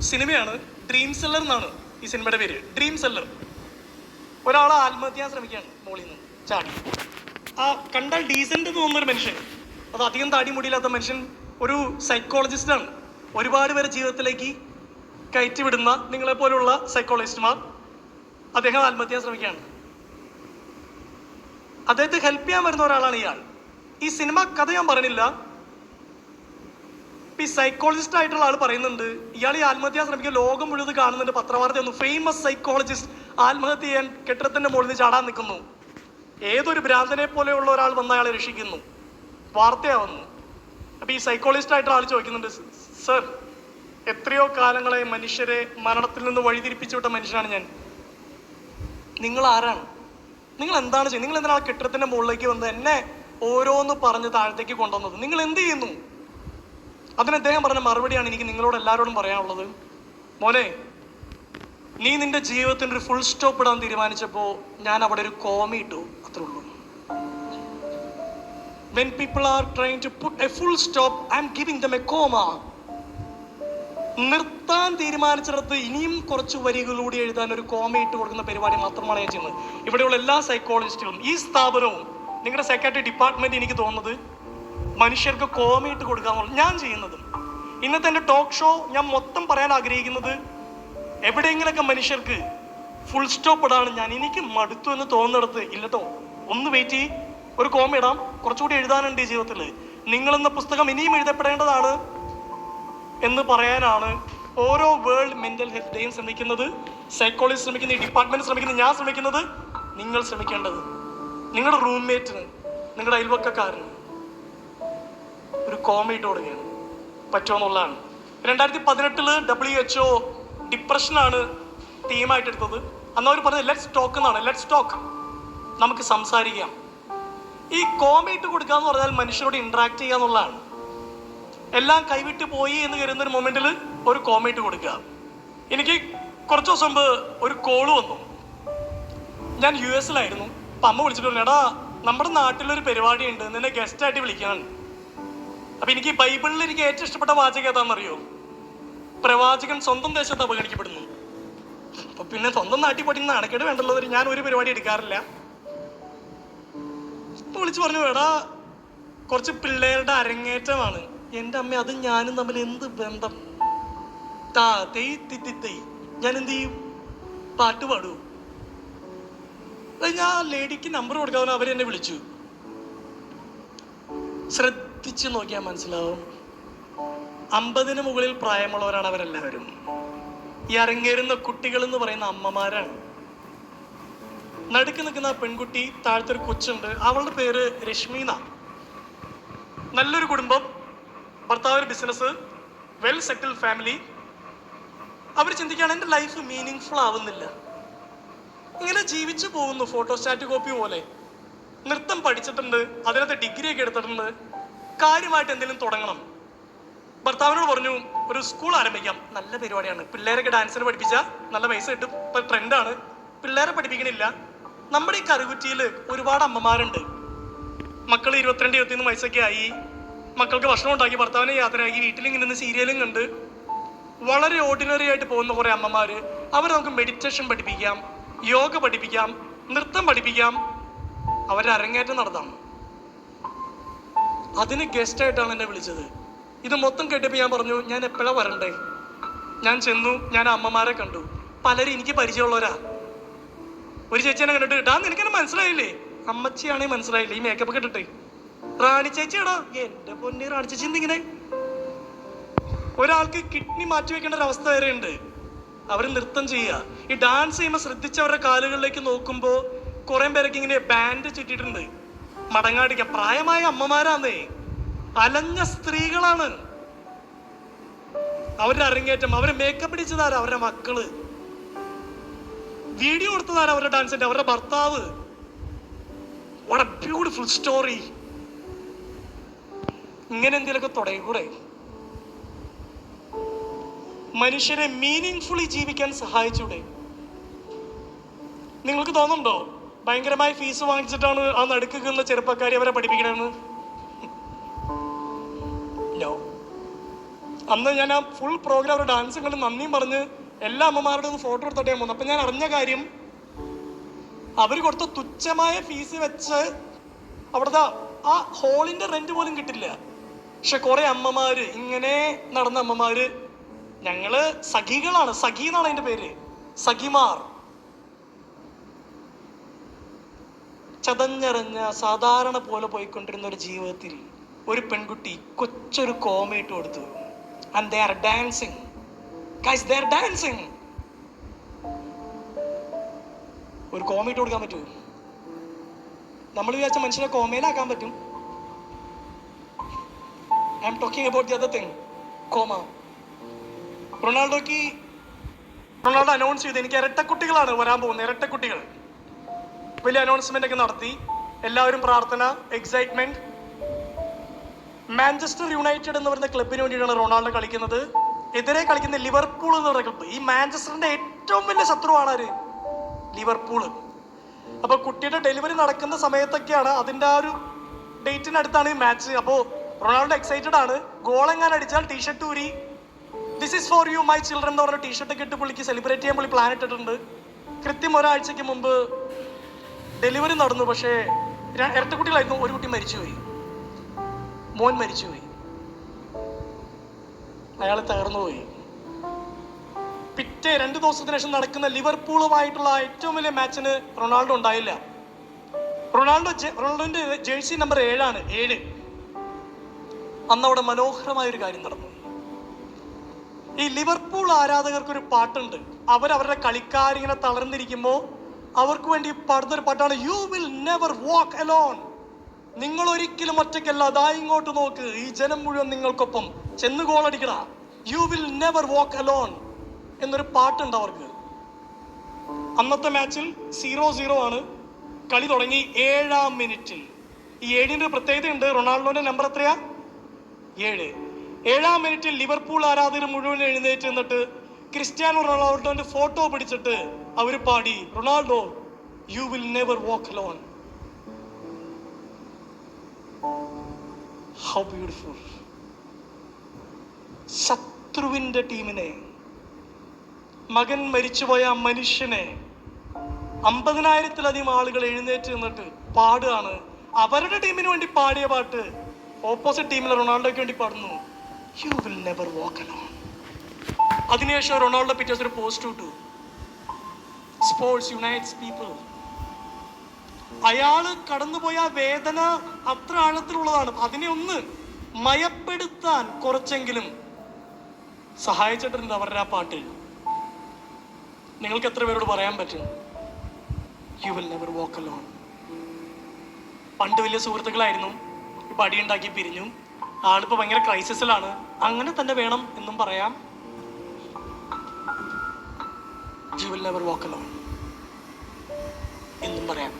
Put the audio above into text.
സിനിമയാണ് dream seller എന്നാണ് ഈ സിനിമയുടെ പേര്. ഡ്രീം സെല്ലർ ഒരാൾ ആത്മഹത്യ ശ്രമിക്കുകയാണ് മോളിൽ നിന്ന്. ചാടി. ആ കണ്ടാൽ ഡീസന്റ് തോന്നുന്ന ഒരു മനുഷ്യൻ. അത് അധികം താടി മുടിയില്ലാത്ത മനുഷ്യൻ ഒരു സൈക്കോളജിസ്റ്റാണ് ഒരുപാട് പേരെ ജീവിതത്തിലേക്ക് കയറ്റിവിടുന്ന നിങ്ങളെ പോലുള്ള സൈക്കോളജിസ്റ്റുമാർ അദ്ദേഹം ആത്മഹത്യ ശ്രമിക്കുകയാണ്. അദ്ദേഹത്തെ ഹെൽപ്പ് ചെയ്യാൻ വരുന്ന ഒരാളാണ് ഇയാൾ. ഈ സിനിമ കഥ ഞാൻ ഇപ്പൊ ഈ സൈക്കോളജിസ്റ്റ് ആയിട്ടുള്ള ആൾ പറയുന്നുണ്ട്. ഇയാൾ ഈ ആത്മഹത്യ ശ്രമിക്കുക ലോകം മുഴുവൻ കാണുന്നുണ്ട് പത്രവാർത്തയൊന്നും ഫേമസ് സൈക്കോളജിസ്റ്റ് ആത്മഹത്യ ചെയ്യാൻ കെട്ടിടത്തിന്റെ മുകളിൽ ചാടാൻ നിൽക്കുന്നു. ഏതൊരു ഭ്രാന്തനെ പോലെയുള്ള ഒരാൾ വന്ന് അയാളെ രക്ഷിക്കുന്നു. വാർത്തയാവുന്നു അപ്പൊ ഈ സൈക്കോളജിസ്റ്റ് ആയിട്ടുള്ള ആൾ ചോദിക്കുന്നുണ്ട് സർ എത്രയോ കാലങ്ങളെ മനുഷ്യരെ മരണത്തിൽ നിന്ന് വഴിതിരിപ്പിച്ചു വിട്ട മനുഷ്യനാണ് ഞാൻ. നിങ്ങൾ ആരാണ്? നിങ്ങൾ എന്താണ് ചെയ്യുന്നത് നിങ്ങൾ എന്തിനാണ് കെട്ടിടത്തിന്റെ മുകളിലേക്ക് വന്ന് എന്നെ ഓരോന്ന് പറഞ്ഞ് താഴത്തേക്ക് കൊണ്ടുവന്നത്? നിങ്ങൾ എന്ത് ചെയ്യുന്നു? അതിന് അദ്ദേഹം പറഞ്ഞ മറുപടിയാണ് എനിക്ക് നിങ്ങളോട് എല്ലാവരോടും പറയാനുള്ളത്. മോനെ നീ നിന്റെ ജീവിതത്തിന് ഒരു ഫുൾ സ്റ്റോപ്പ് ഇടാൻ തീരുമാനിച്ചപ്പോ ഞാൻ അവിടെ ഒരു കോമ ഇട്ടു. അത്രേ ഉള്ളൂ. When people are try to put a full stop I'm giving them a comma നിർത്താൻ തീരുമാനിച്ചിടത്ത് ഇനിയും കുറച്ച് വരികളിലൂടെ എഴുതാൻ ഒരു കോമ ഇട്ട് കൊടുക്കുന്ന പരിപാടി മാത്രമാണ് ഞാൻ ചെയ്യുന്നത്. ഇവിടെയുള്ള എല്ലാ സൈക്കോളജിസ്റ്റുകളും ഈ സ്ഥാപനവും നിങ്ങളുടെ സെക്രട്ടറി ഡിപ്പാർട്ട്മെന്റ് എനിക്ക് തോന്നുന്നത് മനുഷ്യർക്ക് കോമയിട്ട് കൊടുക്കാന്നുള്ള ഞാൻ ചെയ്യുന്നതും ഇന്നത്തെ എന്റെ ടോക്ക് ഷോ ഞാൻ മൊത്തം പറയാൻ ആഗ്രഹിക്കുന്നത് എവിടെയെങ്കിലൊക്കെ മനുഷ്യർക്ക് ഫുൾ സ്റ്റോപ്പ് ഇടാണ് ഞാൻ എനിക്ക് മടുത്തു എന്ന് തോന്നുന്നിടത്ത് ഇല്ലട്ടോ ഒന്ന് വെയിറ്റ് ചെയ്യും. ഒരു കോമ ഇടാം. കുറച്ചുകൂടി എഴുതാനുണ്ട് ഈ ജീവിതത്തിൽ നിങ്ങളെന്ന പുസ്തകം ഇനിയും എഴുതപ്പെടേണ്ടതാണ് എന്ന് പറയാനാണ് ഓരോ വേൾഡ് മെന്റൽ ഹെൽത്ത് ഡേയും ശ്രമിക്കുന്നത്. സൈക്കോളജി ശ്രമിക്കുന്ന ഈ ഡിപ്പാർട്ട്മെന്റ് ശ്രമിക്കുന്നത് ഞാൻ ശ്രമിക്കുന്നത് നിങ്ങൾ ശ്രമിക്കേണ്ടത്. നിങ്ങളുടെ റൂംമേറ്റിന് നിങ്ങളുടെ അയൽവക്കക്കാരന്. ഒരു കോമയിട്ട് തുടങ്ങിയാണ് പറ്റുമെന്നുള്ളതാണ് രണ്ടായിരത്തി പതിനെട്ടിൽ ഡബ്ല്യു എച്ച് ഒ ഡിപ്രഷനാണ് തീമായിട്ട് എടുത്തത്. അന്ന് അവർ പറഞ്ഞത് ലെറ്റ്സ് ടോക്ക് എന്നാണ്. ലെറ്റ്സ് ടോക്ക് നമുക്ക് സംസാരിക്കാം. ഈ കോമയിട്ട് കൊടുക്കുക എന്ന് പറഞ്ഞാൽ മനുഷ്യരോട് ഇൻട്രാക്ട് ചെയ്യുക എന്നുള്ളതാണ്. എല്ലാം കൈവിട്ട് പോയി എന്ന് കരുതുന്ന ഒരു മൊമെന്റിൽ ഒരു കോമയിട്ട് കൊടുക്കുക. എനിക്ക് കുറച്ച് ദിവസം മുമ്പ് ഒരു കോൾ വന്നു. ഞാൻ യു എസിലായിരുന്നു അപ്പം അമ്മ വിളിച്ചിട്ട് എടാ നമ്മുടെ നാട്ടിലൊരു പരിപാടി ഉണ്ട്. നിന്നെ ഗസ്റ്റായിട്ട് വിളിക്കാൻ അപ്പൊ എനിക്ക് ബൈബിളിൽ എനിക്ക് ഏറ്റവും ഇഷ്ടപ്പെട്ട വാചകം ഏതാണെന്നറിയോ? പ്രവാചകൻ സ്വന്തം ദേശത്ത് അവഗണിക്കപ്പെടുന്നു. അപ്പൊ പിന്നെ സ്വന്തം നാട്ടിൽ പഠിക്കുന്ന നാണക്കേട് വേണ്ടല്ലോ ഞാൻ ഒരു പരിപാടി എടുക്കാറില്ല. ഇപ്പൊ വിളിച്ചു പറഞ്ഞു എടാ കുറച്ച് പിള്ളേരുടെ അരങ്ങേറ്റമാണ്. എന്റെ അമ്മ അത് ഞാനും തമ്മിൽ എന്ത് ബന്ധം? താ തെയ് തിത്തി ഞാൻ എന്ത് ചെയ്യും? പാട്ട് പാടൂ ഞാൻ ലേഡിക്ക് നമ്പർ കൊടുക്കാവുന്ന അവരെന്നെ വിളിച്ചു. ശ്രദ്ധിച്ചു നോക്കിയാൽ മനസ്സിലാവും. അമ്പതിന് മുകളിൽ പ്രായമുള്ളവരാണ് അവരെല്ലാവരും. ഈ അരങ്ങേറുന്ന കുട്ടികൾ എന്ന് പറയുന്ന അമ്മമാരാണ്. നടുക്ക് നിൽക്കുന്ന ആ പെൺകുട്ടി താഴത്തെ ഒരു കൊച്ചുണ്ട്. അവളുടെ പേര് രശ്മിന നല്ലൊരു കുടുംബം. ഭർത്താവ് ബിസിനസ് വെൽ സെറ്റിൽ ഫാമിലി അവർ ചിന്തിക്കുകയാണ് എന്റെ ലൈഫ് മീനിങ് ഫുൾ ആവുന്നില്ല. ഇങ്ങനെ ജീവിച്ചു പോകുന്നു ഫോട്ടോസ്റ്റാറ്റ് കോപ്പി പോലെ. നൃത്തം പഠിച്ചിട്ടുണ്ട് അതിനകത്ത് ഡിഗ്രി ഒക്കെ എടുത്തിട്ടുണ്ട്. കാര്യമായിട്ട് എന്തെങ്കിലും തുടങ്ങണം. ഭർത്താവിനോട് പറഞ്ഞു ഒരു സ്കൂൾ ആരംഭിക്കാം. നല്ല പരിപാടിയാണ്. പിള്ളേരൊക്കെ ഡാൻസിന് പഠിപ്പിച്ചാൽ നല്ല പൈസ കിട്ടും. ഇപ്പൊ ട്രെൻഡാണ് പിള്ളേരെ പഠിപ്പിക്കണില്ല. നമ്മുടെ ഈ കറുകുറ്റിയിൽ ഒരുപാട് അമ്മമാരുണ്ട്. മക്കൾ ഇരുപത്തിരണ്ട് ഇരുപത്തിയൊന്ന് വയസ്സൊക്കെ ആയി. മക്കൾക്ക് ഭക്ഷണം ഉണ്ടാക്കി ഭർത്താവിനെ യാത്രയാക്കി വീട്ടിൽ ഇങ്ങനെ സീരിയലും കണ്ട്. വളരെ ഓർഡിനറി ആയിട്ട് പോകുന്ന കുറേ അമ്മമാര്. അവർ നമുക്ക് മെഡിറ്റേഷൻ പഠിപ്പിക്കാം യോഗ പഠിപ്പിക്കാം നൃത്തം പഠിപ്പിക്കാം. അവരുടെ അരങ്ങേറ്റം നടത്താം. അതിന് ഗസ്റ്റായിട്ടാണ് എന്നെ വിളിച്ചത്. ഇത് മൊത്തം കേട്ടപ്പോൾ ഞാൻ പറഞ്ഞു ഞാൻ എപ്പോഴാ വരണ്ടേ? ഞാൻ ചെന്നു ഞാൻ അമ്മമാരെ കണ്ടു. പലരും എനിക്ക് പരിചയമുള്ളവരാ. ഒരു ചേച്ചിനെ കണ്ടിട്ട് ഇടാ നിനക്കെന്നെ മനസ്സിലായില്ലേ? അമ്മച്ചിയാണേ മനസ്സിലായില്ലേ? ഈ മേക്കപ്പ് കിട്ടിട്ട് റാണി ചേച്ചിയാടാ. എന്റെ പൊന്നെ റാണി ചേച്ചി എന്തിങ്ങനെ ഒരാൾക്ക് കിഡ്നി മാറ്റി വെക്കേണ്ട ഒരു അവസ്ഥ വരെ ഉണ്ട്. അവർ നൃത്തം ചെയ്യുക. ഈ ഡാൻസ് ചെയ്യുമ്പോൾ ശ്രദ്ധിച്ചവരുടെ കാലുകളിലേക്ക് നോക്കുമ്പോൾ കുറെ പേരൊക്കെ ഇങ്ങനെ ബാൻഡ് ചുറ്റിയിട്ടുണ്ട്. മടങ്ങാടിക്ക. പ്രായമായ അമ്മമാരാന്നേ. അലഞ്ഞ സ്ത്രീകളാണ്. അവരുടെ അരങ്ങേറ്റം അവരെ മേക്കപ്പ് അടിച്ചതാരാ അവരുടെ മക്കൾ? വീഡിയോ കൊടുത്തതാരാ അവരുടെ ഡാൻസിന്റെ അവരുടെ ഭർത്താവ്? എ ബ്യൂട്ടിഫുൾ സ്റ്റോറി ഇങ്ങനെ എന്തെങ്കിലുമൊക്കെ തുടങ്ങിക്കൂടെ? മനുഷ്യരെ മീനിങ് ഫുള്ളി ജീവിക്കാൻ സഹായിച്ചൂടെ? നിങ്ങൾക്ക് തോന്നുന്നുണ്ടോ? ഭയങ്കരമായ ഫീസ് വാങ്ങിച്ചിട്ടാണ് ആ നടുക്ക് നിന്ന ചെറുപ്പക്കാരി അവരെ പഠിപ്പിക്കണമെന്ന് നോ അന്ന് ഞാൻ ആ ഫുൾ പ്രോഗ്രാം ഒരു ഡാൻസും കണ്ട് നന്ദിയും പറഞ്ഞ് എല്ലാ അമ്മമാരുടെ ഫോട്ടോ എടുത്തോട്ടെ പോകുന്നു അപ്പം ഞാൻ അറിഞ്ഞ കാര്യം അവർ കൊടുത്ത തുച്ഛമായ ഫീസ് വെച്ച് അവിടുത്തെ ആ ഹോളിന്റെ റെന്റ് പോലും കിട്ടില്ല. പക്ഷെ കുറെ അമ്മമാര് ഇങ്ങനെ നടന്ന അമ്മമാര് ഞങ്ങൾ സഖികളാണ്. സഖി എന്നാണ് അതിന്റെ പേര്. സഖിമാർ. ചതഞ്ഞറിഞ്ഞ സാധാരണ പോലെ പോയിക്കൊണ്ടിരുന്ന ഒരു ജീവിതത്തിൽ ഒരു പെൺകുട്ടി കൊച്ചൊരു കോമയിട്ട് കൊടുത്തു. And they are dancing they are dancing ഒരു കോമയിട്ട് കൊടുക്കാൻ പറ്റുമോ? നമ്മൾ വിചാരിച്ച മനുഷ്യനെ കോമയിലാക്കാൻ പറ്റും. I'm talking about the other thing comma. റൊണാൾഡോക്ക് Ronaldo announce ചെയ്ത് എനിക്ക് ഇരട്ടക്കുട്ടികളാണ് വരാൻ പോകുന്നത് ഇരട്ടക്കുട്ടികൾ. വലിയ അനൗൺസ്മെന്റ് ഒക്കെ നടത്തി. എല്ലാവരും പ്രാർത്ഥന എക്സൈറ്റ്മെന്റ് മാഞ്ചസ്റ്റർ യുണൈറ്റഡ് എന്ന് പറയുന്ന ക്ലബിന് വേണ്ടിയിട്ടാണ് റൊണാൾഡോ കളിക്കുന്നത്. എതിരെ കളിക്കുന്ന ലിവർപൂൾ എന്ന് പറയുന്ന ക്ലബ്ബ് ഈ മാഞ്ചസ്റ്ററിന്റെ ഏറ്റവും വലിയ ശത്രുവാണ് ആര്? ലിവർപൂൾ അപ്പൊ കുട്ടിയുടെ ഡെലിവറി നടക്കുന്ന സമയത്തൊക്കെയാണ് അതിന്റെ ആ ഒരു ഡേറ്റിനടുത്താണ് ഈ മാച്ച് അപ്പോ റൊണാൾഡോ എക്സൈറ്റഡ് ആണ്. ഗോൾ എങ്ങാൻ അടിച്ചാൽ ടീഷർട്ട് ഊരി. This is for you my children എന്ന് പറഞ്ഞ ടീഷർട്ട് ഒക്കെ ഇട്ട് പുള്ളിക്ക് സെലിബ്രേറ്റ് ചെയ്യാൻ പുള്ളി പ്ലാൻ ഇട്ടിട്ടുണ്ട്. കൃത്യം ഒരാഴ്ചക്ക് മുമ്പ് ഡെലിവറി നടന്നു പക്ഷേ ഇരട്ടക്കുട്ടികളായിരുന്നു. ഒരു കുട്ടി മരിച്ചുപോയി. മോൻ മരിച്ചുപോയി. അയാൾ തകർന്നുപോയി. പിറ്റേ രണ്ട് ദിവസത്തിന് ശേഷം നടക്കുന്ന ലിവർപൂളുമായിട്ടുള്ള ഏറ്റവും വലിയ മാച്ചിന് റൊണാൾഡോ ഉണ്ടായില്ല. റൊണാൾഡോ റൊണാൾഡോന്റെ ജേഴ്സി നമ്പർ ഏഴാണ് ഏഴ്. അന്ന് അവിടെ മനോഹരമായ ഒരു കാര്യം നടന്നു. ഈ ലിവർപൂൾ ആരാധകർക്ക് ഒരു പാട്ടുണ്ട്. അവരവരുടെ കളിക്കാരിങ്ങനെ തളർന്നിരിക്കുമ്പോൾ അവർക്ക് വേണ്ടി പാടുന്നൊരു പാട്ടാണ് you will never walk alone നിങ്ങൾ ഒരിക്കലും ഒറ്റയ്ക്കല്ല. അതാ ഇങ്ങോട്ട് നോക്ക്. ഈ ജനം മുഴുവൻ നിങ്ങൾക്കൊപ്പം. ചെന്ന് ഗോളടിക്കണ you will never walk alone എന്നൊരു പാട്ടുണ്ട് അവർക്ക്. അന്നത്തെ മാച്ചിൽ സീറോ സീറോ ആണ്. കളി തുടങ്ങി ഏഴാം മിനിറ്റിൽ. ഈ ഏഴിന്റെ ഒരു പ്രത്യേകതയുണ്ട്. റൊണാൾഡോന്റെ നമ്പർ എത്രയാ? ഏഴ്. ഏഴാം മിനിറ്റിൽ ലിവർപൂൾ ആരാധകർ മുഴുവൻ എഴുന്നേറ്റ് നിന്നിട്ട് ക്രിസ്ത്യാനോ റൊണാൾഡോന്റെ ഫോട്ടോ പിടിച്ചിട്ട് അവർ പാടി Ronaldo you will never walk alone how beautiful ശത്രുവിന്റെ ടീമിനെ മകൻ മരിച്ചുപോയ മനുഷ്യനെ അമ്പതിനായിരത്തിലധികം ആളുകൾ എഴുന്നേറ്റ് നിന്നിട്ട് പാടുകയാണ്. അവരുടെ ടീമിന് വേണ്ടി പാടിയ പാട്ട് ഓപ്പോസിറ്റ് ടീമിലെ റൊണാൾഡോയ്ക്ക് വേണ്ടി പാടുന്നു. You will never walk alone അതിനുശേഷം റൊണാൾഡോ പിറ്റേഴ്സ് ഒരു പോസ്റ്റ് ഇട്ടു. സ്പോർട്സ് യുണൈറ്റ്സ് പീപ്പിൾ അയാൾ കടന്നുപോയ വേദന അത്ര ആഴത്തിലുള്ളതാണ്. അതിനെ ഒന്ന് മയപ്പെടുത്താൻ കുറച്ചെങ്കിലും സഹായിച്ചിട്ടുണ്ട് അവരുടെ ആ പാട്ട്. നിങ്ങൾക്ക് എത്ര പേരോട് പറയാൻ പറ്റും? You will never walk alone പണ്ട് വലിയ സുഹൃത്തുക്കളായിരുന്നു. ഇപ്പൊ അടിയുണ്ടാക്കി പിരിഞ്ഞു. ആളിപ്പോ ഭയങ്കര ക്രൈസിസിലാണ് അങ്ങനെ തന്നെ വേണം എന്നും പറയാം. You will never walk alone എന്നും പറയാം.